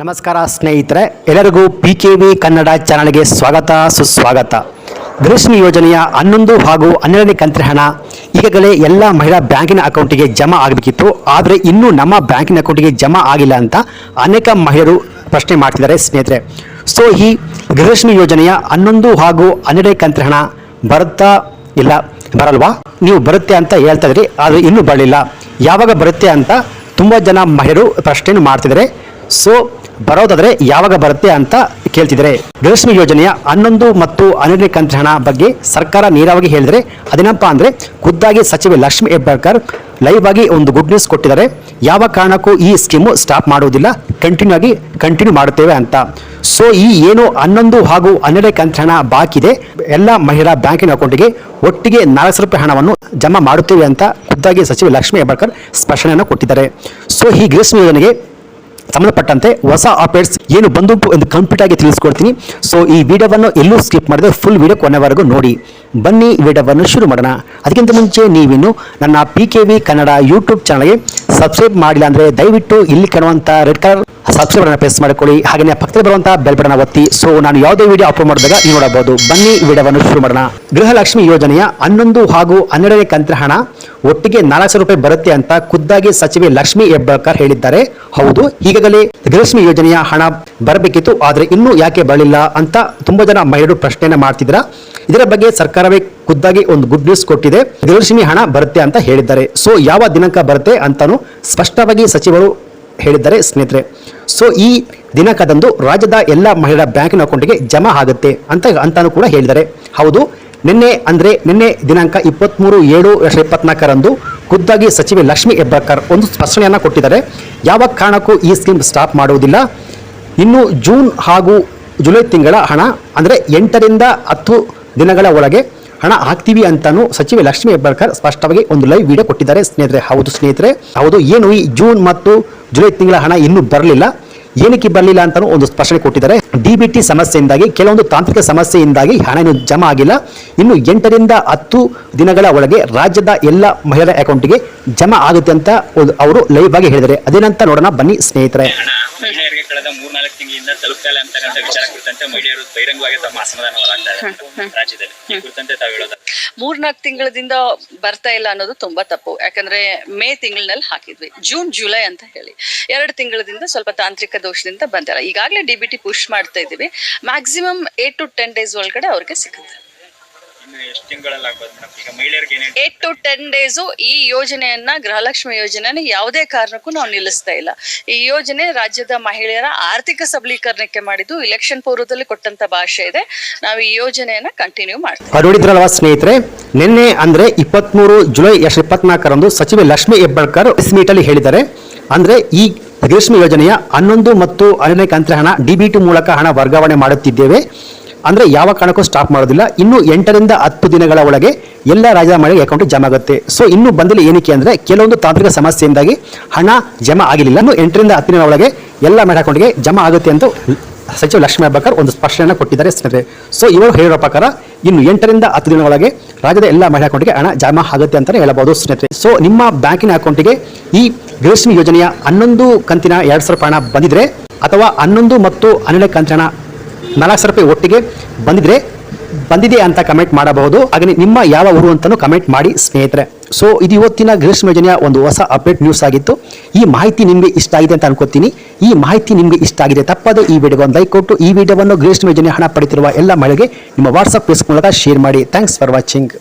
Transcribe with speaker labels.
Speaker 1: ನಮಸ್ಕಾರ ಸ್ನೇಹಿತರೆ, ಎಲ್ಲರಿಗೂ ಪಿ ಕೆ ವಿ ಕನ್ನಡ ಚಾನಲ್ಗೆ ಸ್ವಾಗತ, ಸುಸ್ವಾಗತ. ಗೃಹಲಕ್ಷ್ಮಿ ಯೋಜನೆಯ ಹನ್ನೊಂದು ಹಾಗೂ ಹನ್ನೆರಡನೇ ಕಂತಿನ ಹಣ ಈಗಾಗಲೇ ಎಲ್ಲ ಮಹಿಳಾ ಬ್ಯಾಂಕಿನ ಅಕೌಂಟಿಗೆ ಜಮಾ ಆಗಬೇಕಿತ್ತು. ಆದರೆ ಇನ್ನೂ ನಮ್ಮ ಬ್ಯಾಂಕಿನ ಅಕೌಂಟಿಗೆ ಜಮಾ ಆಗಿಲ್ಲ ಅಂತ ಅನೇಕ ಮಹಿಳೆಯರು ಪ್ರಶ್ನೆ ಮಾಡ್ತಿದ್ದಾರೆ ಸ್ನೇಹಿತರೆ. ಸೊ, ಈ ಗೃಹಲಕ್ಷ್ಮಿ ಯೋಜನೆಯ ಹನ್ನೊಂದು ಹಾಗೂ ಹನ್ನೆರಡನೇ ಕಂತಿನ ಹಣ ಬರುತ್ತಾ ಇಲ್ಲ, ಬರಲ್ವಾ? ನೀವು ಬರುತ್ತೆ ಅಂತ ಹೇಳ್ತಾ ಇದ್ರಿ, ಆದರೆ ಇನ್ನೂ ಬರಲಿಲ್ಲ. ಯಾವಾಗ ಬರುತ್ತೆ ಅಂತ ತುಂಬ ಜನ ಮಹಿಳೆಯರು ಪ್ರಶ್ನೆಯನ್ನು ಮಾಡ್ತಿದ್ದಾರೆ. ಸೊ ಬರೋದಾದ್ರೆ ಯಾವಾಗ ಬರುತ್ತೆ ಅಂತ ಕೇಳ್ತಿದ್ರೆ ಗೃಹಲಕ್ಷ್ಮಿ ಯೋಜನೆಯ ಹನ್ನೊಂದು ಮತ್ತು ಹನ್ನೆರಡನೇ ಕಂತಿನ ಹಣ ಬಗ್ಗೆ ಸರ್ಕಾರ ನೇರವಾಗಿ ಹೇಳಿದ್ರೆ, ಅದೇನಪ್ಪ ಅಂದ್ರೆ ಖುದ್ದಾಗಿ ಸಚಿವೆ ಲಕ್ಷ್ಮಿ ಹೆಬ್ಬಾಳ್ಕರ್ ಲೈವ್ ಆಗಿ ಒಂದು ಗುಡ್ ನ್ಯೂಸ್ ಕೊಟ್ಟಿದ್ದಾರೆ. ಯಾವ ಕಾರಣಕ್ಕೂ ಈ ಸ್ಕೀಮು ಸ್ಟಾಪ್ ಮಾಡುವುದಿಲ್ಲ ಕಂಟಿನ್ಯೂ ಆಗಿ ಕಂಟಿನ್ಯೂ ಮಾಡುತ್ತೇವೆ ಅಂತ. ಸೊ ಈ ಏನು ಹನ್ನೊಂದು ಹಾಗೂ ಹನ್ನೆರಡನೇ ಕಂತಿನ ಹಣ ಬಾಕಿ ಇದೆ, ಎಲ್ಲ ಮಹಿಳಾ ಬ್ಯಾಂಕಿನ ಅಕೌಂಟಿಗೆ ಒಟ್ಟಿಗೆ ನಾಲ್ಕು ಸಾವಿರ ರೂಪಾಯಿ ಹಣವನ್ನು ಜಮಾ ಮಾಡುತ್ತೇವೆ ಅಂತ ಖುದ್ದಾಗಿ ಸಚಿವ ಲಕ್ಷ್ಮಿ ಹೆಬ್ಬಾಳ್ಕರ್ ಸ್ಪಷ್ಟನೆಯನ್ನು ಕೊಟ್ಟಿದ್ದಾರೆ. ಸೊ ಈ ಗೃಹಲಕ್ಷ್ಮಿ ಯೋಜನೆಗೆ ಸಂಬಂಧಪಟ್ಟಂತೆ ಹೊಸ ಅಪ್ಡೇಟ್ಸ್ ಏನು ಬಂದುಂಟು ಎಂದು ಕಂಪ್ಲೀಟ್ ಆಗಿ ತಿಳಿಸ್ಕೊಡ್ತೀನಿ. ಸೊ ಈ ವಿಡಿಯೋವನ್ನು ಎಲ್ಲೂ ಸ್ಕಿಪ್ ಮಾಡದೆ ಫುಲ್ ವಿಡಿಯೋ ಕೊನೆವರೆಗೂ ನೋಡಿ. ಬನ್ನಿ ವಿಡಿಯೋವನ್ನು ಶುರು ಮಾಡೋಣ. ಅದಕ್ಕಿಂತ ಮುಂಚೆ ನೀವಿನ್ನು ನನ್ನ P K V Kannada YouTube ಚಾನಲ್ಗೆ ಸಬ್ಸ್ಕ್ರೈಬ್ ಮಾಡಿಲ್ಲ ಅಂದರೆ ದಯವಿಟ್ಟು ಇಲ್ಲಿ ಕಾಣುವಂಥ ರೆಡ್ ಕಲರ್ ಸಬ್ಸ್ಕ್ರೈಬ್ ಅನ್ನು ಪ್ರೆಸ್ ಮಾಡಿಕೊಳ್ಳಿ. ಹಾಗೆಯೇ ಪಕ್ಕದಲ್ಲಿ ಬರುವಂಥ ಬೆಲ್ ಬಟನ್ ಒತ್ತಿ. ಸೊ ನಾನು ಯಾವುದೇ ವಿಡಿಯೋ ಅಪ್ಲೋಡ್ ಮಾಡಿದಾಗ ನೀವು ನೋಡಬಹುದು. ಬನ್ನಿ ವಿಡಿಯೋವನ್ನು ಶುರು ಮಾಡೋಣ. ಗೃಹಲಕ್ಷ್ಮಿ ಯೋಜನೆಯ ಹನ್ನೊಂದು ಹಾಗೂ ಹನ್ನೆರಡನೇ ಕಂತ್ರ ಹಣ ಒಟ್ಟಿಗೆ ನಾಲ್ಕು ಸಾವಿರ ರೂಪಾಯಿ ಬರುತ್ತೆ ಅಂತ ಖುದ್ದಾಗಿ ಸಚಿವೆ ಲಕ್ಷ್ಮಿ ಹೆಬ್ಬಾಳ್ಕರ್ ಹೇಳಿದ್ದಾರೆ. ಹೌದು, ಈಗಾಗಲೇ ಗೃಹಲಕ್ಷ್ಮಿ ಯೋಜನೆಯ ಹಣ ಬರಬೇಕಿತ್ತು, ಆದರೆ ಇನ್ನೂ ಯಾಕೆ ಬರಲಿಲ್ಲ ಅಂತ ತುಂಬಾ ಜನ ಮಹಿಳೆಯರು ಪ್ರಶ್ನೆಯನ್ನು ಮಾಡ್ತಿದ್ರ ಇದರ ಬಗ್ಗೆ ಸರ್ಕಾರವೇ ಖುದ್ದಾಗಿ ಒಂದು ಗುಡ್ ನ್ಯೂಸ್ ಕೊಟ್ಟಿದೆ. ಗೃಹಲಕ್ಷ್ಮಿ ಹಣ ಬರುತ್ತೆ ಅಂತ ಹೇಳಿದ್ದಾರೆ. ಸೊ ಯಾವ ದಿನಾಂಕ ಬರುತ್ತೆ ಅಂತಾನು ಸ್ಪಷ್ಟವಾಗಿ ಸಚಿವರು ಹೇಳಿದ್ದಾರೆ ಸ್ನೇಹಿತರೆ. ಸೊ ಈ ದಿನಾಂಕದಂದು ರಾಜ್ಯದ ಎಲ್ಲ ಮಹಿಳಾ ಬ್ಯಾಂಕಿನ ಅಕೌಂಟ್ಗೆ ಜಮಾ ಆಗುತ್ತೆ ಅಂತ ಅಂತಾನು ಕೂಡ ಹೇಳಿದ್ದಾರೆ. ಹೌದು, ನಿನ್ನೆ ಅಂದರೆ ನಿನ್ನೆ ದಿನಾಂಕ ಇಪ್ಪತ್ತ್ಮೂರು ಏಳು ಎರಡು ಸಾವಿರದ ಇಪ್ಪತ್ನಾಲ್ಕರಂದು ಖುದ್ದಾಗಿ ಸಚಿವೆ ಲಕ್ಷ್ಮಿ ಹೆಬ್ಬಾಳ್ಕರ್ ಒಂದು ಸ್ಪಷ್ಟನೆಯನ್ನು ಕೊಟ್ಟಿದ್ದಾರೆ. ಯಾವ ಕಾರಣಕ್ಕೂ ಈ ಸ್ಕೀಮ್ ಸ್ಟಾಪ್ ಮಾಡುವುದಿಲ್ಲ. ಇನ್ನು ಜೂನ್ ಹಾಗೂ ಜುಲೈ ತಿಂಗಳ ಹಣ ಅಂದರೆ ಎಂಟರಿಂದ ಹತ್ತು ದಿನಗಳ ಒಳಗೆ ಹಣ ಹಾಕ್ತೀವಿ ಅಂತಾನು ಸಚಿವೆ ಲಕ್ಷ್ಮಿ ಹೆಬ್ಬಾಳ್ಕರ್ ಸ್ಪಷ್ಟವಾಗಿ ಒಂದು ಲೈವ್ ವಿಡಿಯೋ ಕೊಟ್ಟಿದ್ದಾರೆ. ಸ್ನೇಹಿತರೆ, ಹೌದು ಸ್ನೇಹಿತರೆ, ಹೌದು, ಏನು ಈ ಜೂನ್ ಮತ್ತು ಜುಲೈ ತಿಂಗಳ ಹಣ ಇನ್ನೂ ಬರಲಿಲ್ಲ. ಏನಕ್ಕೆ ಬರಲಿಲ್ಲ ಅಂತಾನು ಒಂದು ಸ್ಪಷ್ಟನೆ ಕೊಟ್ಟಿದ್ದಾರೆ. ಡಿ ಬಿ ಟಿ ಸಮಸ್ಯೆಯಿಂದಾಗಿ, ಕೆಲವೊಂದು ತಾಂತ್ರಿಕ ಸಮಸ್ಯೆಯಿಂದಾಗಿ ಹಣ ಇನ್ನು ಜಮಾ ಆಗಿಲ್ಲ. ಇನ್ನು ಎಂಟರಿಂದ ಹತ್ತು ದಿನಗಳ ಒಳಗೆ ರಾಜ್ಯದ ಎಲ್ಲ ಮಹಿಳಾ ಅಕೌಂಟ್ಗೆ ಜಮಾ ಆಗುತ್ತೆ ಅಂತ ಅವರು ಲೈವ್ ಆಗಿ ಹೇಳಿದ್ದಾರೆ. ಅದೇನಂತ ನೋಡೋಣ. ಬನ್ನಿ ಸ್ನೇಹಿತರೆ.
Speaker 2: ಮಹಿಳೆಯರಿಗೆ ಕಳೆದ ಮೂರ್ನಾಲ್ಕು ತಿಂಗಳಿಂದ ತಲುಪ್ತಾ ಇಲ್ಲ ಅಂತಕ್ಕಂಥ ವಿಚಾರ ಕುರಿತಂತೆ ಮಹಿಳೆಯರು ಬಹಿರಂಗವಾಗಿ ತಮ್ಮ ಅಸಮಾಧಾನ ಹೊರಗ್ತಾ ಇದ್ದಾರೆ. ರಾಜ್ಯದಲ್ಲಿ ಈ ಕುರಿತಂತೆ ತಾವು ಹೇಳೋದ.
Speaker 3: ಮೂರ್ನಾಲ್ಕು ತಿಂಗಳದಿಂದ ಬರ್ತಾ ಇಲ್ಲ ಅನ್ನೋದು ತುಂಬಾ ತಪ್ಪು. ಯಾಕಂದ್ರೆ ಮೇ ತಿಂಗಳಿನಲ್ಲಿ ಹಾಕಿದ್ವಿ. ಜೂನ್ ಜುಲೈ ಅಂತ ಹೇಳಿ. ಎರಡು ತಿಂಗಳದಿಂದ ಸ್ವಲ್ಪ ತಾಂತ್ರಿಕ ದೋಷದಿಂದ ಬಂದಿಲ್ಲ. ಈಗಾಗಲೇ ಡಿ ಬಿ ಟಿ ಪುಷ್ ಮಾಡ್ತಾ ಇದ್ದೀವಿ. Maximum eight to ten days ಒಳಗಡೆ ಅವ್ರಿಗೆ ಸಿಗುತ್ತೆ.
Speaker 2: ಇನ್ನು ಎಷ್ಟು ತಿಂಗಳಲ್ಲಿ ಆಗ್ಬೋದು ಮೇಡಮ್ ಈಗ ಮಹಿಳೆಯರಿಗೆ ಏನೇನು
Speaker 3: ಏಟ್ ಟು ಟೆನ್ ಡೇಸು ಈ ಯೋಜನೆಯನ್ನ ಗೃಹಲಕ್ಷ್ಮಿ ಯೋಜನೆನ ಯಾವುದೇ ಕಾರಣಕ್ಕೂ ನಾವು ನಿಲ್ಲಿಸ್ತಾ ಇಲ್ಲ. ಈ ಯೋಜನೆ ರಾಜ್ಯದ ಮಹಿಳೆಯರ ಆರ್ಥಿಕ ಸಬಲೀಕರಣಕ್ಕೆ ಮಾಡಿದ್ದು ಇಲೆಕ್ಷನ್ ಪೂರ್ವದಲ್ಲಿ ಕೊಟ್ಟಂತ ಭಾಷೆ ಇದೆ. ನಾವು ಈ ಯೋಜನೆಯನ್ನ ಕಂಟಿನ್ಯೂ ಮಾಡ್ತೀವಿ.
Speaker 1: ನೋಡಿದ್ರಲ್ವಾ ಸ್ನೇಹಿತರೆ ನಿನ್ನೆ ಅಂದ್ರೆ ಇಪ್ಪತ್ಮೂರು ಜುಲೈ ಎರಡು ಸಾವಿರದ ಇಪ್ಪತ್ನಾಲ್ಕರಂದು ಸಚಿವೆ ಲಕ್ಷ್ಮಿ ಹೆಬ್ಬಾಳ್ಕರ್ ಪ್ರೆಸ್ ಮೀಟಲ್ಲಿ ಹೇಳಿದ್ದಾರೆ. ಅಂದ್ರೆ ಈ ಗೃಹಲಕ್ಷ್ಮಿ ಯೋಜನೆಯ ಹನ್ನೊಂದು ಮತ್ತು ಹನ್ನೆರಡನೇ ಕಂತ್ರ ಹಣ ಡಿಬಿಟಿ ಬಿ ಟಿ ಮೂಲಕ ಹಣ ವರ್ಗಾವಣೆ ಮಾಡುತ್ತಿದ್ದೇವೆ. ಅಂದ್ರೆ ಯಾವ ಕಾರಣಕ್ಕೂ ಸ್ಟಾಪ್ ಮಾಡೋದಿಲ್ಲ. ಇನ್ನು ಎಂಟರಿಂದ ಹತ್ತು ದಿನಗಳ ಒಳಗೆ ಎಲ್ಲ ರಾಜ್ಯದ ಮಳೆಗೆ ಅಕೌಂಟ್ ಜಮಾ ಆಗುತ್ತೆ. ಸೊ ಇನ್ನು ಬಂದಿಲ್ಲ ಏನಕ್ಕೆ ಅಂದ್ರೆ ಕೆಲವೊಂದು ತಾಂತ್ರಿಕ ಸಮಸ್ಯೆಯಿಂದಾಗಿ ಹಣ ಜಮಾ ಆಗಿಲ್ಲ ಇನ್ನು ಎಂಟರಿಂದ ಹತ್ತು ದಿನಗಳ ಒಳಗೆ ಎಲ್ಲ ಮಹಿಳಾ ಅಕೌಂಟ್ಗೆ ಜಮಾ ಆಗುತ್ತೆ ಅಂತ ಸಚಿವ ಲಕ್ಷ್ಮೀ ಹೆಬ್ಬಾಳ್ಕರ್ ಒಂದು ಸ್ಪಷ್ಟನೆಯನ್ನು ಕೊಟ್ಟಿದ್ದಾರೆ ಸ್ನೇಹಿತರೆ. ಸೊ ಇವರು ಹೇಳಿರೋ ಪ್ರಕಾರ ಇನ್ನು ಎಂಟರಿಂದ ಹತ್ತು ದಿನಗಳೊಳಗೆ ರಾಜ್ಯದ ಎಲ್ಲ ಮಹಿಳಾ ಅಕೌಂಟ್ಗೆ ಹಣ ಜಮಾ ಆಗುತ್ತೆ ಅಂತಲೇ ಹೇಳಬಹುದು ಸ್ನೇಹಿತರೆ. ಸೊ ನಿಮ್ಮ ಬ್ಯಾಂಕಿನ ಅಕೌಂಟ್ಗೆ ಈ ಗೃಹಲಕ್ಷ್ಮಿ ಯೋಜನೆಯ ಹನ್ನೊಂದು ಕಂತಿನ ಎರಡು ಸಾವಿರ ರೂಪಾಯಿ ಹಣ ಬಂದಿದ್ರೆ ಅಥವಾ ಹನ್ನೊಂದು ಮತ್ತು ಹನ್ನೆರಡು ಕಂತಿನ ನಾಲ್ಕು ಸಾವಿರ ರೂಪಾಯಿ ಒಟ್ಟಿಗೆ ಬಂದಿದ್ರೆ ಬಂದಿದೆ ಅಂತ ಕಮೆಂಟ್ ಮಾಡಬಹುದು. ಹಾಗೆ ನಿಮ್ಮ ಯಾವ ಊರು ಅಂತಲೂ ಕಮೆಂಟ್ ಮಾಡಿ ಸ್ನೇಹಿತರೆ. ಸೊ ಇದು ಇವತ್ತಿನ ಗ್ರೀಷ್ಮ ಯೋಜನೆಯ ಒಂದು ಹೊಸ ಅಪ್ಡೇಟ್ ನ್ಯೂಸ್ ಆಗಿತ್ತು. ಈ ಮಾಹಿತಿ ನಿಮಗೆ ಇಷ್ಟ ಆಗಿದೆ ಅಂತ ಅನ್ಕೋತೀನಿ. ಈ ಮಾಹಿತಿ ನಿಮಗೆ ಇಷ್ಟ ಆಗಿದೆ ತಪ್ಪದೆ ಈ ವಿಡಿಯೋಗೆ ಒಂದು ಲೈಕ್ ಕೊಟ್ಟು, ಈ ವಿಡಿಯೋವನ್ನು ಗ್ರೀಷ್ಮ ಯೋಜನೆ ಹಣ ಪಡೆದಿರುವ ಎಲ್ಲ ಮಳೆಗೆ ನಿಮ್ಮ ವಾಟ್ಸಪ್ ಪೇಸ್ ಮೂಲಕ ಶೇರ್ ಮಾಡಿ. Thanks for watching